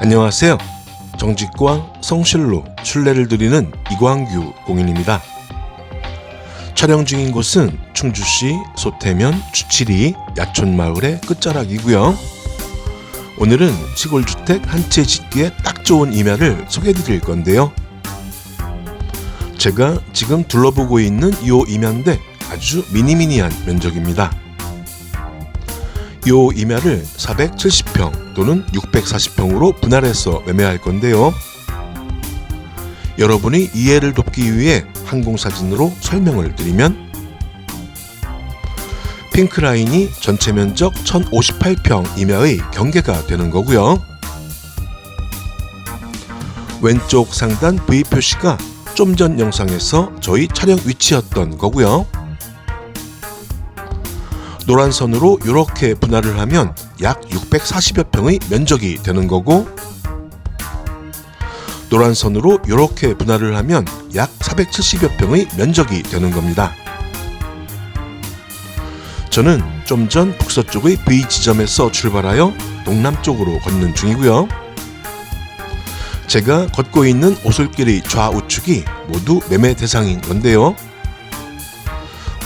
안녕하세요. 정직과 성실로 순례를 드리는 이광규 공인입니다. 촬영 중인 곳은 충주시 소태면 주칠이 야촌마을의 끝자락이고요. 오늘은 시골주택 한 채 짓기에 딱 좋은 임야를 소개해 드릴 건데요. 제가 지금 둘러보고 있는 이 임야인데 아주 미니미니한 면적입니다. 이 임야를 470평 또는 640평으로 분할해서 매매할 건데요. 여러분이 이해를 돕기 위해 항공사진으로 설명을 드리면 핑크라인이 전체 면적 1058평 임야의 경계가 되는 거고요. 왼쪽 상단 V 표시가 좀 전 영상에서 저희 촬영 위치였던 거고요. 노란 선으로 이렇게 분할을 하면 약 640여 평의 면적이 되는 거고 노란 선으로 이렇게 분할을 하면 약 470여 평의 면적이 되는 겁니다. 저는 좀 전 북서쪽의 V 지점에서 출발하여 동남쪽으로 걷는 중이고요. 제가 걷고 있는 오솔길의 좌우측이 모두 매매 대상인 건데요.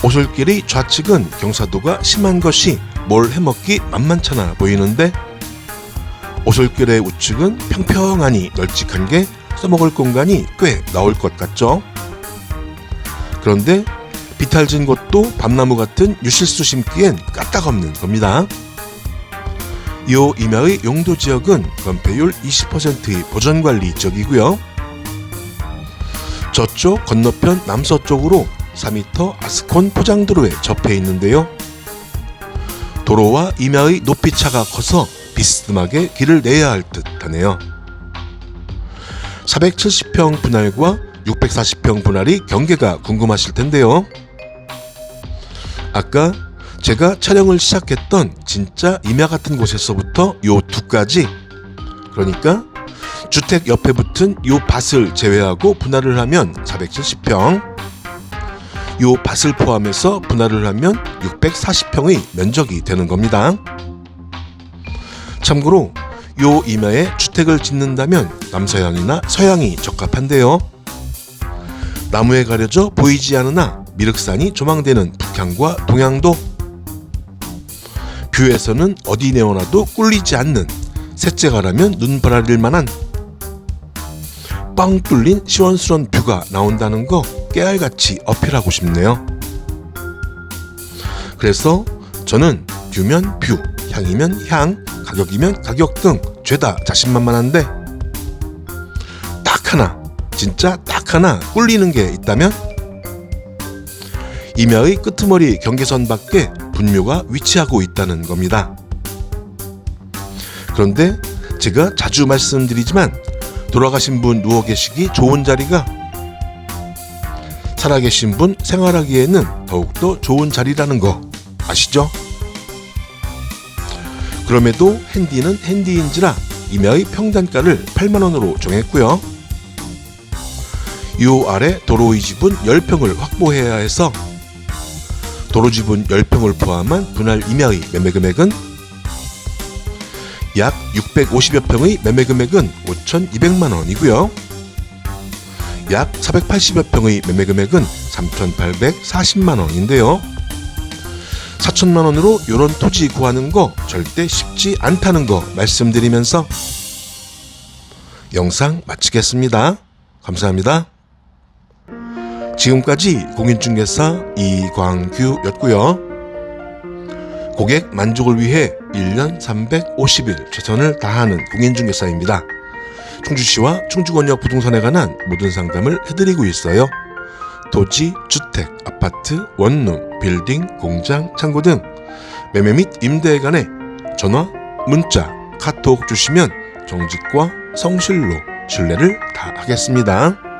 오솔길의 좌측은 경사도가 심한 것이 뭘 해먹기 만만찮아 보이는데 오솔길의 우측은 평평하니 널찍한 게 써먹을 공간이 꽤 나올 것 같죠? 그런데 비탈진 곳도 밤나무 같은 유실수 심기엔 까딱없는 겁니다. 요 임야의 용도 지역은 건폐율 20%의 보전관리 지역이고요. 저쪽 건너편 남서쪽으로 4m 아스콘 포장도로에 접해 있는데요. 도로와 임야의 높이 차가 커서 비스듬하게 길을 내야 할 듯하네요. 470평 분할과 640평 분할이 경계가 궁금하실 텐데요. 아까 제가 촬영을 시작했던 진짜 임야 같은 곳에서부터 요 두까지 그러니까 주택 옆에 붙은 요 밭을 제외하고 분할을 하면 470평 요 밭을 포함해서 분할을 하면 640평의 면적이 되는 겁니다. 참고로 요 임야에 주택을 짓는다면 남서향이나 서향이 적합한데요. 나무에 가려져 보이지 않으나 미륵산이 조망되는 북향과 동향도 뷰에서는 어디 내어놔도 꿀리지 않는 셋째가라면 눈바라릴 만한 빵 뚫린 시원스런 뷰가 나온다는 거 깨알같이 어필하고 싶네요. 그래서 저는 뷰면 뷰, 향이면 향, 가격이면 가격 등 죄다 자신만만한데 딱 하나, 진짜 딱 하나 꿀리는 게 있다면 임야의 끄트머리 경계선 밖에 분묘가 위치하고 있다는 겁니다. 그런데 제가 자주 말씀드리지만 돌아가신 분 누워 계시기 좋은 자리가 살아계신 분 생활하기에는 더욱더 좋은 자리라는 거 아시죠? 그럼에도 핸디는 핸디인지라 임야의 평단가를 8만원으로 정했고요. 요 아래 도로의 지분 10평을 확보해야 해서 도로 지분 10평을 포함한 분할 임야의 매매 금액은 약 650여 평의 매매 금액은 5,200만 원이고요. 약 480여 평의 매매 금액은 3,840만 원인데요. 4천만 원으로 이런 토지 구하는 거 절대 쉽지 않다는 거 말씀드리면서 영상 마치겠습니다. 감사합니다. 지금까지 공인중개사 이광규였고요. 고객 만족을 위해 1년 350일 최선을 다하는 공인중개사입니다. 충주시와 충주권역 부동산에 관한 모든 상담을 해드리고 있어요. 토지, 주택, 아파트, 원룸, 빌딩, 공장, 창고 등 매매 및 임대에 관해 전화, 문자, 카톡 주시면 정직과 성실로 신뢰를 다하겠습니다.